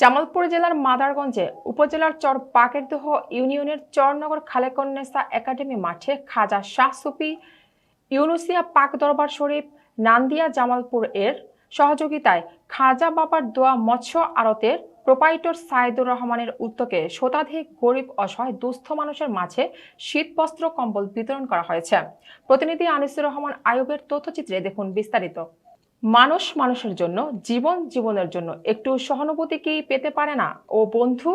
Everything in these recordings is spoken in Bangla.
জামালপুর জেলার মাদারগঞ্জে উপজেলার চর পাকেরদহ ইউনিয়নের চরনগর খালেকন্নেসা একাডেমি মাঠে খাজা শাহ সুফি, ইউনুসিয়া পাক দরবার শরীফ, নান্দিয়া জামালপুর এর সহযোগিতায় খাজা বাবার দোয়া মৎস্য আড়তের প্রোপাইটর সাইদুর রহমানের উদ্যোগে শতাধিক গরিব অসহায় দুস্থ মানুষের মাঝে শীত, বস্ত্র, কম্বল বিতরণ করা হয়েছে। প্রতিনিধি আনিসুর রহমান আয়ুবের তথ্যচিত্রে দেখুন বিস্তারিত। মানুষ মানুষের জন্য, জীবন জীবনের জন্য একটু সহানুভূতি কি পেতে পারে না? ও বন্ধু,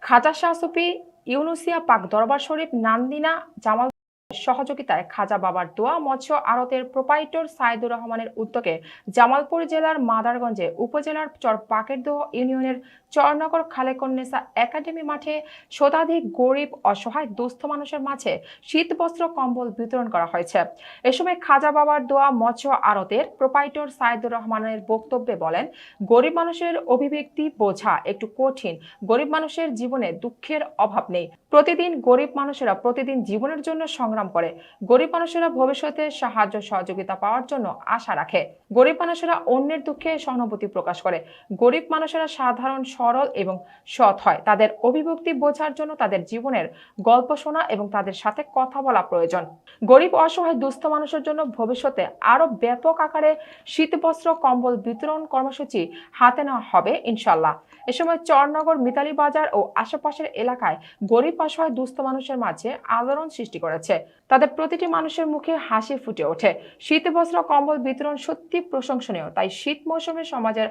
খাজা শাহসুফি ইউনুসিয়া পাক দরবার শরীফ, নান্দিনা, জামাল সহযোগিতায় খাজা বাবার দোয়া, মৎস্য আড়তের প্রোপাইটর সাইদুর রহমানের উদ্যোগে জামালপুর জেলার মাদারগঞ্জে উপজেলার চর পাকেরদহ ইউনিয়নের চরনগর খালেকন্নেসা একাডেমি মাঠে শতাধিক গরিব, অসহায়, দুস্থ মানুষের মাঝে শীত বস্ত্র কম্বল বিতরণ করা হয়েছে। এ সময় খাজা বাবার দোয়া, মৎস্য আড়তের প্রোপাইটর সাইদুর রহমানের বক্তব্যে বলেন, গরিব মানুষের অভিব্যক্তি বোঝা একটু কঠিন। গরিব মানুষের জীবনে দুঃখের অভাব নেই। প্রতিদিন গরিব মানুষেরা প্রতিদিন জীবনের জন্য সংগ্রাম করে। গরিব মানুষেরা ভবিষ্যতে সাহায্য সহযোগিতা পাওয়ার জন্য আশা রাখে। গরিব মানুষেরা অন্যের দুঃখে সহানুভূতি প্রকাশ করে। গরিব মানুষেরা সাধারণ, সরল এবং সৎ হয়। তাদের অভিব্যক্তি বোঝার জন্য তাদের জীবনের গল্প শোনা এবং তাদের সাথে কথা বলা প্রয়োজন। গরিব, অসহায়, দুস্থ মানুষের জন্য ভবিষ্যতে আরও ব্যাপক আকারে শীতবস্ত্র কম্বল বিতরণ কর্মসূচি হাতে নেওয়া হবে ইনশাল্লাহ এ সময় চরনগর, মিতালি বাজার ও আশেপাশের এলাকায় গরিব, অসহায়, দুস্থ মানুষের মাঝে আলোড়ন সৃষ্টি করেছে। তাদের প্রতিটি মানুষের মুখে হাসি ফুটে ওঠে। শীত বস্ত্র, কম্বল বিতরণ সত্যি প্রশংসনীয়, তাই শীত মৌসুমে সমাজের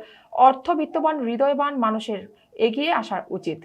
অর্থবিত্তবান, হৃদয়বান মানুষের এগিয়ে আসা উচিত।